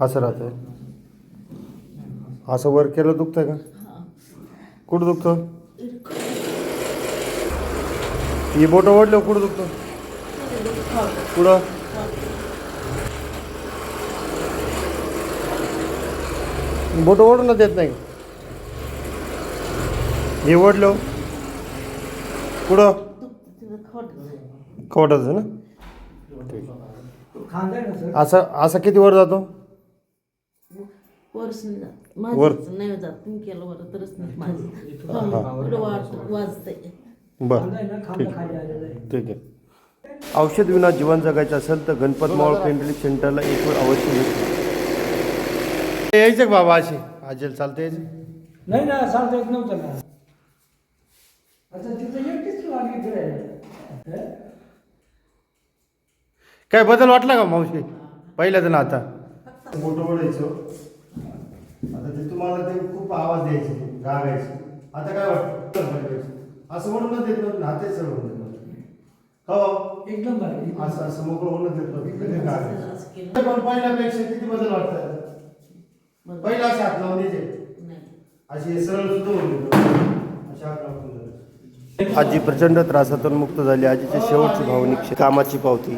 असं राहतंय. असं वर केलं दुखतंय का? कुठं दुखतं? ही बोटं ओढलं कुठं दुखतं? कुठं? बोटं ओढून देत नाही. हे ओढलं कुठं? खवटाचं ना? असं असं किती वर जातो? वर्ष नाही जात वर? माझं नाही जात. तुम्ही केलं बरं तरच नाही माझं. पुढं वाढ वाजतंय. बरं. ठीक ठीक आहे. औषध विना जीवन जगायचं असेल तर गणपत मावळ पेंडली सेंटरला एक वेळ अवश्य भेट यायचं का बाबा असे आजेल चालतं यायचं? नाही ना सांगता येत नव्हतं ना. आता तिथं एकटीच लागली फिरायला. काय बदल वाटला का मावशी? पहिल्याच ना आता? मोठं ते तुम्हाला ते खूप आवाज द्यायचे गागायचे आता काय वाटतं असं म्हणून देत नव्हतं हातेच सगळं म्हणत नव्हतं हो? एकदम भारी असं असं मोकळं होणं देत नव्हतं. असं पण पहिल्यापेक्षा किती बदल वाटतात. पहिला असे हात लावून द्यायचे नाही. अशी सरळ सुद्धा होऊन अशी हात लावून. आजी प्रचंड त्रासातून मुक्त झाली. आजीची शेवटची भावनिक कामाची पावती.